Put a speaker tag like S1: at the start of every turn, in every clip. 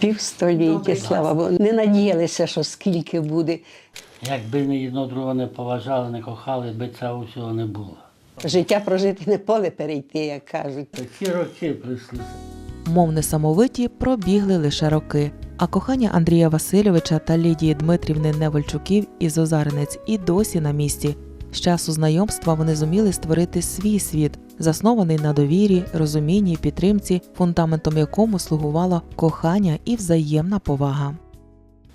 S1: Півстоліття, слава Богу. Не надіялися, що скільки буде.
S2: Якби ні одно другого не поважали, не кохали, би цього всього не було.
S1: Життя прожити не поле перейти, як кажуть.
S2: Такі роки прийшлися.
S3: Мов несамовиті пробігли лише роки. А кохання Андрія Васильовича та Лідії Дмитрівни Невольчуків із Озаринець і досі на місці. З часу знайомства вони зуміли створити свій світ, заснований на довірі, розумінні і підтримці, фундаментом якому слугувало кохання і взаємна повага.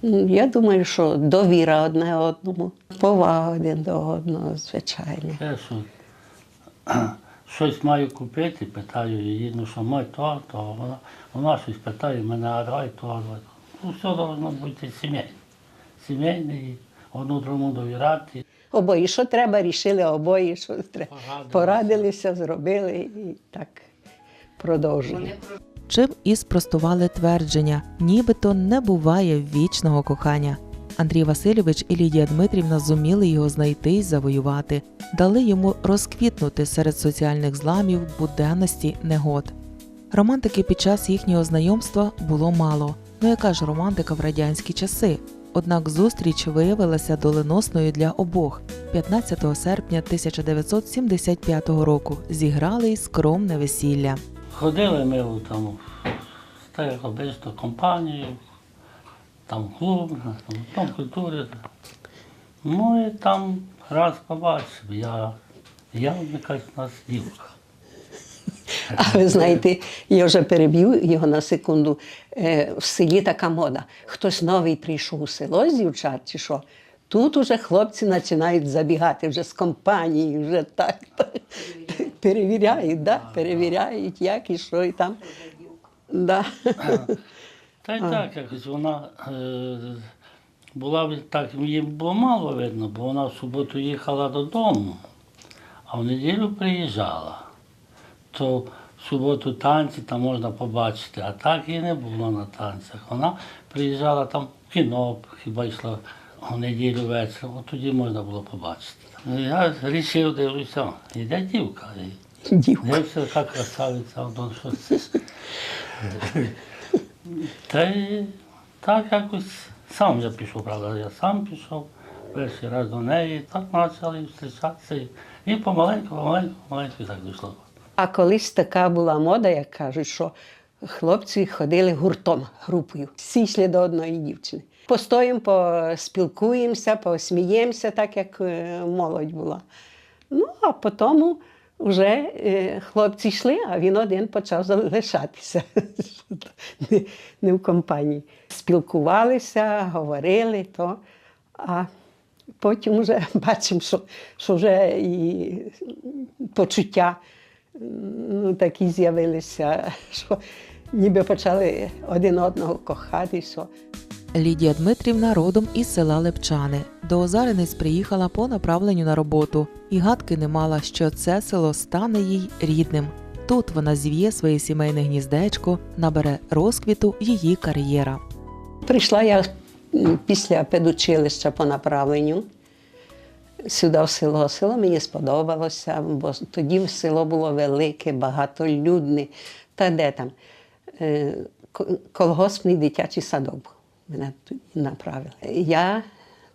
S1: Ну, Я думаю, що довіра одне одному, повага один до одного, звичайно.
S2: Те, щось маю купити, питаю її, ну що май то, то вона, вона щось питає мене, а давай то, давай то. Ну, все повинно бути сімейне. Сімейне, і одну другому довіряти.
S1: Обоє, що треба, рішили обоє, що треба.
S2: Порадилися.
S1: Порадилися, зробили і так продовжуємо.
S3: Чим і спростували твердження, нібито не буває вічного кохання. Андрій Васильович і Лідія Дмитрівна зуміли його знайти й завоювати, дали йому розквітнути серед соціальних зламів, буденності, негод. Романтики під час їхнього знайомства було мало. Ну яка ж романтика в радянські часи? Однак зустріч виявилася доленосною для обох. 15 серпня 1975 року зіграли й скромне весілля.
S2: Ходили ми у там, так як обично, компанію, там клуб, там, там культури. Ну і там раз побачив, я, я якась у нас дівка.
S1: А ви знаєте, я вже переб'ю його на секунду. Е, В селі така мода. Хтось новий прийшов у село з дівчат, чи що? Тут уже хлопці починають забігати вже з компанії, вже так. Перевіряють, да? перевіряють, як і що, і там. Да.
S2: Та й так, якось вона е, була так, їй було мало видно, бо вона в суботу їхала додому, а в неділю приїжджала. То суботу танці там можна побачити, а так її не було на танцях. Вона приїжджала там в кіно, хіба йшла в неділю вечором, от тоді можна було побачити. Ну, Я вирішив, дивлюся, іде дівка. І
S1: Дівка.
S2: Дивився, яка красавиця, ну що це. Та й так якось сам я пішов, правда, я сам пішов перший раз до неї, так почали зустрічатися. І, і помаленьку, помаленьку, помаленьку так дійшло.
S1: А колись така була мода, як кажуть, що хлопці ходили гуртом, групою. Всі йшли до одної дівчини. Постоїмо, поспілкуємося, посміємося, так як е, молодь була. Ну, а потім вже е, хлопці йшли, а він один почав залишатися не, в компанії. Спілкувалися, говорили, то, а потім вже бачимо, що, що вже і почуття ну, такі з'явилися, що ніби почали один одного кохати. Що.
S3: Лідія Дмитрівна родом із села Лепчани. До Озаринець приїхала по направленню на роботу і гадки не мала, що це село стане їй рідним. Тут вона зів'є своє сімейне гніздечко, набере розквіту її кар'єра.
S1: Прийшла я після педучилища по направленню сюди в село. Село мені сподобалося, бо тоді село було велике, багатолюдне. Та де там? Е, Колгоспний дитячий садок. Мене туди направили. Я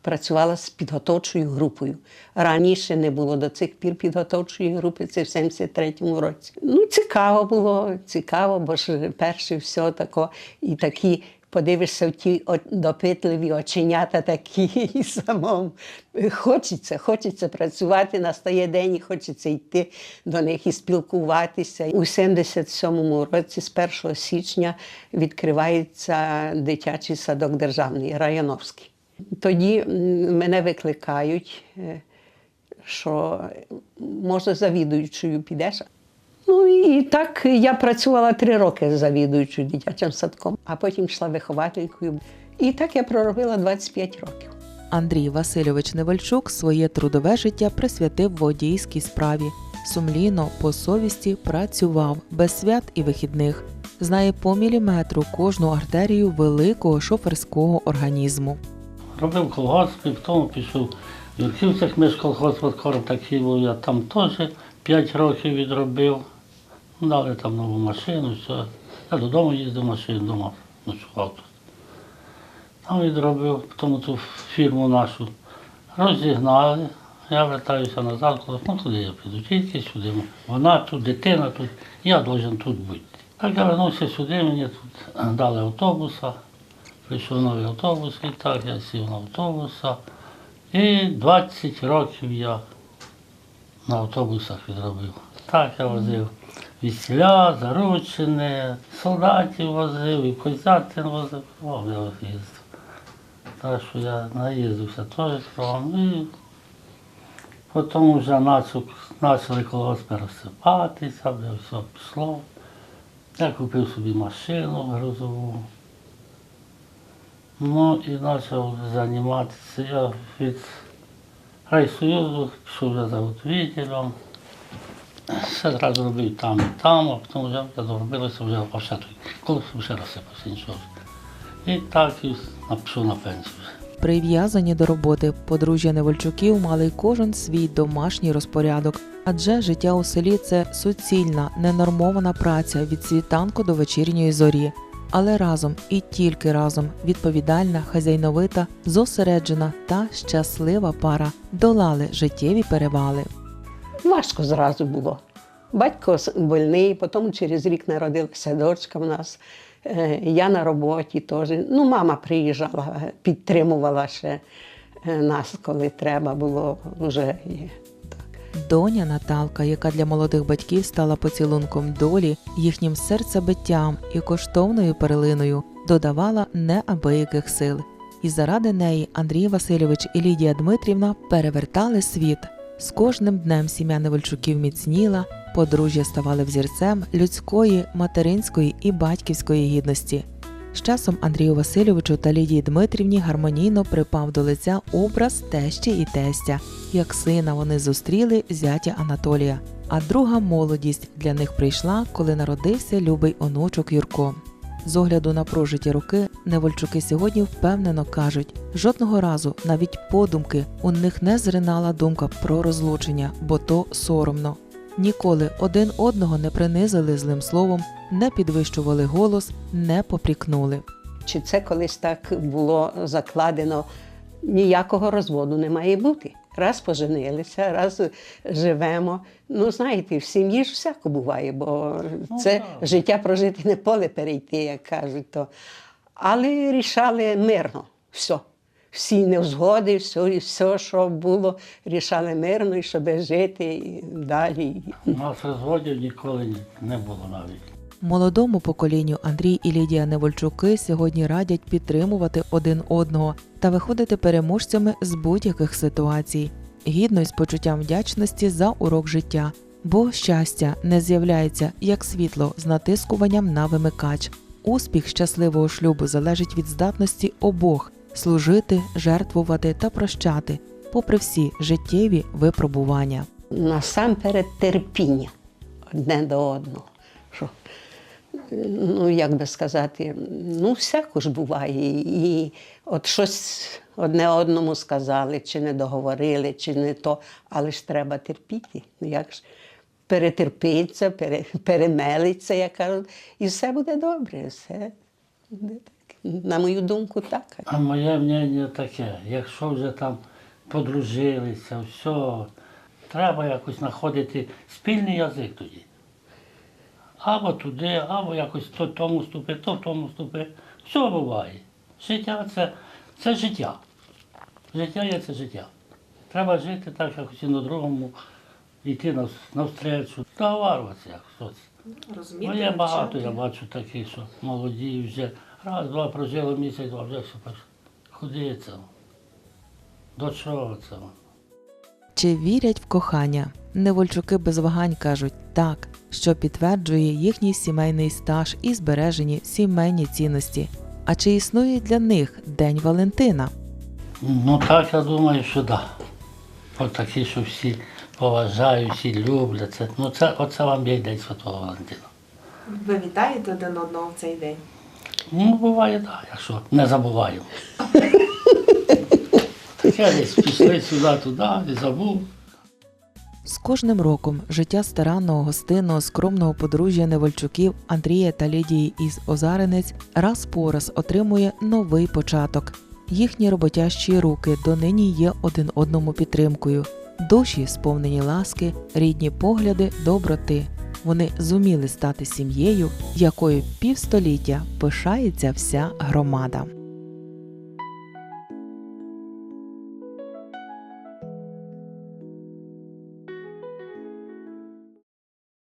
S1: працювала з підготовчою групою. Раніше не було до цих пір підготовчої групи, це в 73-му році. Ну, цікаво було, цікаво, бо ж перше все тако, і такі подивишся в ті допитливі оченята такі і самому. Хочеться, хочеться працювати, настає день і хочеться йти до них і спілкуватися. У 77-му році, з 1 січня, відкривається дитячий садок державний, Районовський. Тоді мене викликають, е, що може завідуючою підеш. Ну і так я працювала три роки завідуючою дитячим садком, а потім йшла вихователькою. І так я проробила 25 років.
S3: Андрій Васильович Невальчук своє трудове життя присвятив водійській справі. Сумлінно, по совісті працював без свят і вихідних. Знає по міліметру кожну артерію великого шоферського організму.
S2: Робив колгоспи, потім пішов в Юрківцях між колгоспом такий був, я там теж 5 років відробив. Дали там нову машину, все. Я додому їздив машину, думав, ночував тут. Там відробив, потім ту фірму нашу розігнали. Я вертаюся назад, кажу, ну куди я піду? Тільки сюди. Вона тут, дитина тут, я должен тут бути. Так я вернувся сюди, мені тут дали автобуса, прийшов новий автобус, і так я сів на автобуса. І 20 років я на автобусах відробив. Так я возив весіля, заручини, солдатів возив, і козятин возив. О, я їздив. Так що я наїздився теж кругом. І потім вже почали колгоспи розсипатися, вже все пішло. Я купив собі машину грузову. Ну і почав займатися. Я від райсоюзу пішов вже заготовителем. Все зразу робив там там, а потім вже я доробилося вже все тут. Коли вже розсипався нічого. І так і пішов на пенсію.
S3: Прив'язані до роботи подружжя Невольчуків мали кожен свій домашній розпорядок, адже життя у селі це суцільна, ненормована праця від світанку до вечірньої зорі. Але разом і тільки разом відповідальна, хазяйновита, зосереджена та щаслива пара долали життєві перевали.
S1: Важко зразу було. Батько больний, потім через рік народилася дочка в нас. Е, Я на роботі теж. Ну, мама приїжджала, підтримувала ще е, нас, коли треба було вже.
S3: Доня Наталка, яка для молодих батьків стала поцілунком долі, їхнім серцебиттям і коштовною перлиною, додавала неабияких сил. І заради неї Андрій Васильович і Лідія Дмитрівна перевертали світ. З кожним днем сім'я Невельчуків міцніла, подружжя ставали взірцем людської, материнської і батьківської гідності. З часом Андрію Васильовичу та Лідії Дмитрівні гармонійно припав до лиця образ тещі і тестя. Як сина вони зустріли зятя Анатолія. А друга молодість для них прийшла, коли народився любий онучок Юрко. З огляду на прожиті роки Невольчуки сьогодні впевнено кажуть, жодного разу, навіть подумки, у них не зринала думка про розлучення, бо то соромно. Ніколи один одного не принизили злим словом, не підвищували голос, не попрікнули.
S1: Чи це колись так було закладено? Ніякого розводу не має бути. Раз поженилися, раз живемо. Ну, знаєте, в сім'ї ж всяко буває, бо
S2: Ну,
S1: це життя прожити не поле перейти, як кажуть. То. Але рішали мирно все. Всі невзгоди, все, і все, що було, рішали мирно, і щоб жити і далі.
S2: У нас розводів ніколи не було навіть.
S3: Молодому поколінню Андрій і Лідія Невольчуки сьогодні радять підтримувати один одного та виходити переможцями з будь-яких ситуацій, гідно й з почуттям вдячності за урок життя. Бо щастя не з'являється як світло з натискуванням на вимикач. Успіх щасливого шлюбу залежить від здатності обох служити, жертвувати та прощати, попри всі життєві випробування.
S1: насамперед терпіння одне до одного. Ну, як би сказати, ну, всяко ж буває. І от щось одне одному сказали, чи не договорили, чи не то, але ж треба терпіти. Ну, Як ж перетерпиться, пере, перемелиться, як кажуть, і все буде добре. Все буде так. На мою думку, так.
S2: А моє мнення таке, якщо вже там подружилися, все, треба якось знаходити спільний язик тоді. Або туди, або якось то в тому ступи, то в тому ступи. Все буває. Життя це, це життя. Життя є це життя. Треба жити так, як усі на другому, йти нав- навстречу, договарюватися як хтось.
S4: Розумієте?
S2: Ну, є багато, я бачу таких, що молоді вже раз, два прожили місяць, два вже все. Куди це? До чого це?
S3: Чи вірять в кохання? Невольчуки без вагань кажуть так, що підтверджує їхній сімейний стаж і збережені сімейні цінності. А чи існує для них День Валентина?
S2: Ну так, я думаю, що так. Да. От такі, що всі поважають, всі люблять. Це, ну це, оце вам є День Святого Валентина.
S4: Ви вітаєте один одного в цей день?
S2: Ну, буває, так, якщо не забуваємо. Таке десь пішли сюди, туди, і забув.
S3: З кожним роком життя старанного, гостинного, скромного подружжя Невольчуків Андрія та Лідії із Озаринець раз по раз отримує новий початок. Їхні роботящі руки донині є один одному підтримкою, душі сповнені ласки, рідні погляди, доброти. Вони зуміли стати сім'єю, якою півстоліття пишається вся громада.